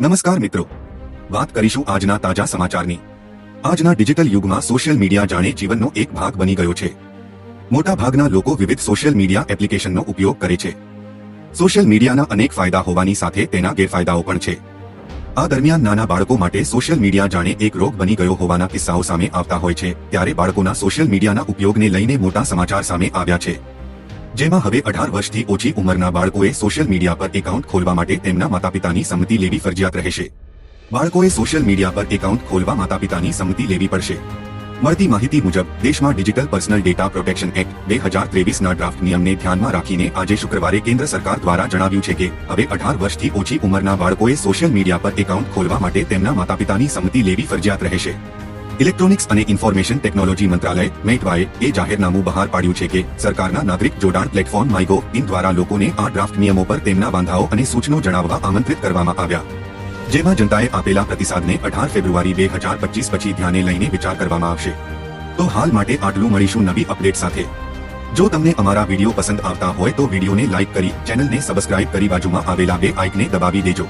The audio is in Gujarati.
નમસ્કાર મિત્રો. વાત કરીશું આજના તાજા સમાચારની. આજના ડિજિટલ યુગમાં સોશિયલ મીડિયા જાણે જીવનનો એક ભાગ બની ગયો છે. મોટા ભાગના લોકો વિવિધ સોશિયલ મીડિયા એપ્લિકેશનનો ઉપયોગ કરે છે. સોશિયલ મીડિયાના અનેક ફાયદા હોવાની સાથે તેના ગેરફાયદાઓ પણ છે. આ દરમિયાન નાના બાળકો માટે સોશિયલ મીડિયા જાણે એક રોગ બની ગયો હોવાના કિસ્સાઓ સામે આવતા હોય છે, ત્યારે બાળકોના સોશિયલ મીડિયાના ઉપયોગને લઈને મોટા સમાચાર સામે આવ્યા છે. જેમાં હવે અઢાર વર્ષથી ઓછી ઉંમરના બાળકોએ સોશિયલ મીડિયા પર એકાઉન્ટ ખોલવા માટે તેમના માતાપિતાની સંમતિ લેવી ફરજિયાત રહેશે. બાળકોએ સોશિયલ મીડિયા પર એકાઉન્ટ ખોલવા માતાપિતાની સંમતિ લેવી પડશે. મળતી માહિતી મુજબ, દેશમાં digital personal data protection act બે હજાર ત્રેવીસના ડ્રાફ્ટ નિયમને ધ્યાનમાં રાખીને આજે શુક્રવારે કેન્દ્ર સરકાર દ્વારા જણાવ્યું છે કે, હવે અઢાર વર્ષથી ઓછી ઉંમરના બાળકોએ સોશિયલ મીડિયા પર એકાઉન્ટ ખોલવા માટે તેમના માતાપિતાની સંમતિ લેવી ફરજિયાત રહેશે. ઇલેક્ટ્રોનિક્સ અને ઇન્ફોર્મેશન ટેકનોલોજી મંત્રાલય, મેટવાએ એ જાહેરનામું બહાર પાડ્યું છે કે સરકારના નાગરિક જોડાણ પ્લેટફોર્મ માઇગો ઇન દ્વારા લોકોને આ ડ્રાફ્ટ નિયમો પર તેમના બાંધાઓ અને સૂચનો જણાવવા આમંત્રિત કરવામાં આવ્યા. જેમાં જનતાએ આપેલા પ્રતિસાદને અઢાર ફેબ્રુઆરી બે હજાર પચીસ પછી ધ્યાને લઈને વિચાર કરવામાં આવશે. તો હાલ માટે આટલું મળીશું નવી અપડેટ સાથે. જો તમને અમારા વીડિયો પસંદ આવતા હોય તો વિડીયોને લાઇક કરી ચેનલને સબસ્ક્રાઇબ કરી બાજુમાં આવેલા બે આઇકને દબાવી દેજો.